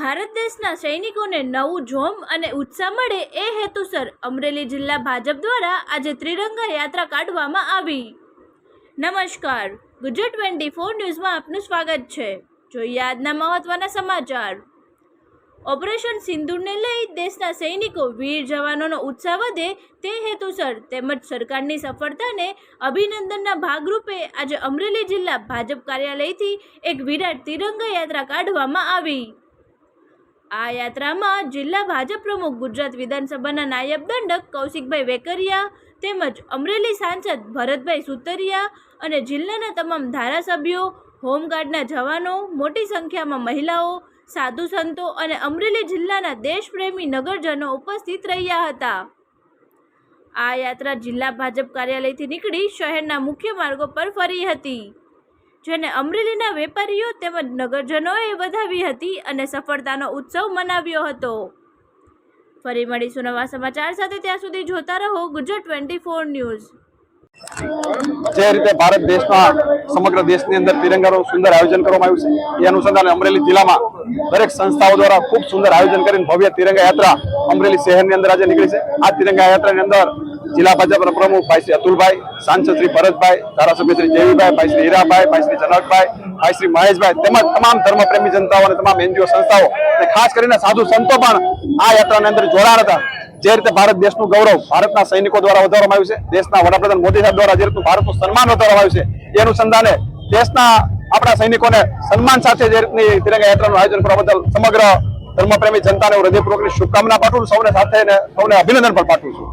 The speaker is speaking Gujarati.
ભારત દેશના સૈનિકોને નવું જોમ અને ઉત્સાહ મળે એ હેતુસર અમરેલી જિલ્લા ભાજપ દ્વારા આજે ત્રિરંગા યાત્રા કાઢવામાં આવી. નમસ્કાર. ગુજરાત ટ્વેન્ટી ફોર ન્યૂઝમાં આપનું સ્વાગત છે. જોઈએ આજના મહત્વના સમાચાર. ઓપરેશન સિંદૂરને લઈ દેશના સૈનિકો વીર જવાનોનો ઉત્સાહ વધે તે હેતુસર તેમજ સરકારની સફળતાને અભિનંદનના ભાગરૂપે આજે અમરેલી જિલ્લા ભાજપ કાર્યાલયથી એક વિરાટ તિરંગા યાત્રા કાઢવામાં આવી. આ યાત્રામાં જિલ્લા ભાજપ પ્રમુખ ગુજરાત વિધાનસભાના નાયબ દંડક કૌશિકભાઈ વેકરિયા તેમજ અમરેલી સાંસદ ભરતભાઈ સુતરિયા અને જિલ્લાના તમામ ધારાસભ્યો, હોમગાર્ડના જવાનો, મોટી સંખ્યામાં મહિલાઓ, સાધુ સંતો અને અમરેલી જિલ્લાના દેશપ્રેમી નગરજનો ઉપસ્થિત રહ્યા હતા. આ યાત્રા જિલ્લા ભાજપ કાર્યાલયથી નીકળી શહેરના મુખ્ય માર્ગો પર ફરી હતી. જેને અમરેલીના વેપારીઓ તેમજ નગરજનોએ વધાવી હતી અને સફળતાનો ઉત્સવ મનાવ્યો હતો. ફરી મળીશું નવા સમાચાર સાથે. ત્યાં સુધી જોતા રહો ગુજરાત ટ્વેન્ટી ફોર ન્યૂઝ. જે રીતે ભારત દેશમાં સમગ્ર દેશની અંદર તિરંગાનું સુંદર આયોજન કરવામાં આવ્યું છે, એ અનુસંધાને અમરેલી જિલ્લામાં દરેક સંસ્થાઓ દ્વારા ખૂબ સુંદર આયોજન કરીને ભવ્ય તિરંગા યાત્રા અમરેલી શહેરની અંદર આજે નીકળી છે. આ તિરંગા યાત્રાની અંદર જિલ્લા ભાજપના પ્રમુખ ભાઈ શ્રી અતુલભાઈ, સાંસદ શ્રી ભરતભાઈ, ધારાસભ્ય શ્રી જેવીભાઈ, ભાઈ શ્રી હીરાભાઈ, ભાઈ શ્રી જનકભાઈ ભાઈ શ્રી મહેશભાઈ તેમજ તમામ ધર્મપ્રેમી જનતાઓ અને તમામ એનજીઓ સંસ્થાઓ અને ખાસ કરીને સાધુ સંતો પણ આ યાત્રાની અંદર જોડાણ હતા. જે રીતે ભારત દેશનું ગૌરવ ભારતના સૈનિકો દ્વારા વધારવામાં આવ્યું છે, દેશના વડાપ્રધાન મોદી સાહેબ દ્વારા જે રીતનું ભારતનું સન્માન વધારવામાં આવ્યું છે, એ અનુસંધાને દેશના આપણા સૈનિકોને સન્માન સાથે જે રીતની તિરંગા યાત્રાનું આયોજન કરવા બદલ સમગ્ર ધર્મપ્રેમી જનતાને હું હૃદયપૂર્વકની શુભકામના પાઠવું સૌને સાથે સૌને અભિનંદન પણ પાઠવું છું.